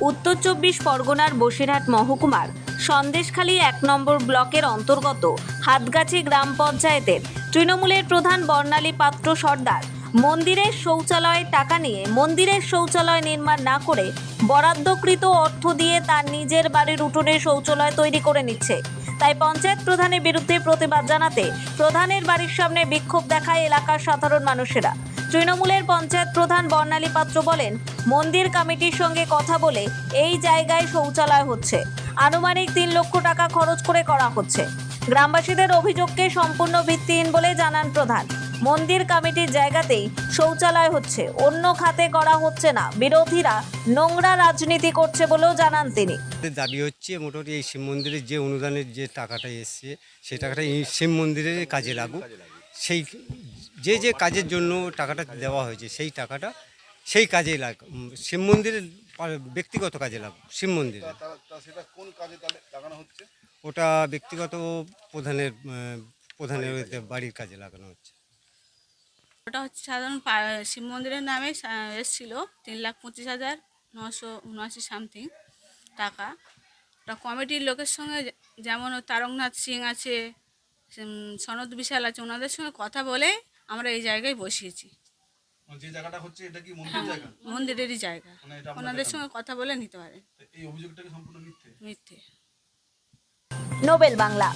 উত্তর চব্বিশ পরগনার বসিরহাট মহকুমার সন্দেশখালী এক নম্বর ব্লকের অন্তর্গত হাতগাছি গ্রাম পঞ্চায়েতের তৃণমূলের প্রধান বর্ণালী পাত্র সর্দার মন্দিরের শৌচালয় টাকা নিয়ে মন্দিরের শৌচালয় নির্মাণ না করে বরাদ্দকৃত অর্থ দিয়ে তার নিজের বাড়ির উঠোনে শৌচালয় তৈরি করে নিচ্ছে। তাই পঞ্চায়েত প্রধানের বিরুদ্ধে প্রতিবাদ জানাতে প্রধানের বাড়ির সামনে বিক্ষোভ দেখায় এলাকার সাধারণ মানুষেরা। তৃণমূলের পঞ্চায়েত প্রধান বর্ণালী পাত্র বলেন, মন্দির কমিটির সঙ্গে কথা বলে এই জায়গায় শৌচালয় হচ্ছে। আনুমানিক তিন লক্ষ টাকা খরচ করে করা হচ্ছে। গ্রামবাসীদের অভিযোগকে সম্পূর্ণ ভিত্তিহীন বলে জানান প্রধান। মন্দির কমিটির জায়গাতেই শৌচালয় হচ্ছে, অন্য খাতে করা হচ্ছে না। বিরোধীরা নোংরা রাজনীতি করছে বলেও জানান তিনি। দাবি হচ্ছে, মোটামুটি এই শিব মন্দিরের যে অনুদানের যে টাকাটা এসছে, সেই টাকাটা এই শিব মন্দিরের কাজে লাগুক। সেই যে যে কাজের জন্য টাকাটা দেওয়া হয়েছে সেই টাকাটা সেই কাজেই লাগ শিব মন্দিরের ব্যক্তিগত কাজে লাগ শিব মন্দিরে। কাজে ওটা ব্যক্তিগত প্রধানের প্রধানের বাড়ির কাজে। লাগানো হচ্ছে। ওটা হচ্ছে সাধারণ শিব মন্দিরের নামে এসছিল তিন লাখ পঁচিশ হাজার নশো উনআশি সামথিং টাকা। ওটা কমিটির লোকের সঙ্গে যেমন তারকনাথ সিং আছে সনদ বিশাল আছে ওনাদের সঙ্গে কথা বলে আমরা এই জায়গায় বসিয়েছি। মানে যে জায়গাটা হচ্ছে এটা কি মন্দির জায়গা? মন্দিরেরই জায়গা। মানে ওনাদের সঙ্গে কথা বলে নিতে পারেন এই অভিযোগটা সম্পূর্ণ মিথ্যে? মিথ্যে। নোবেল বাংলা।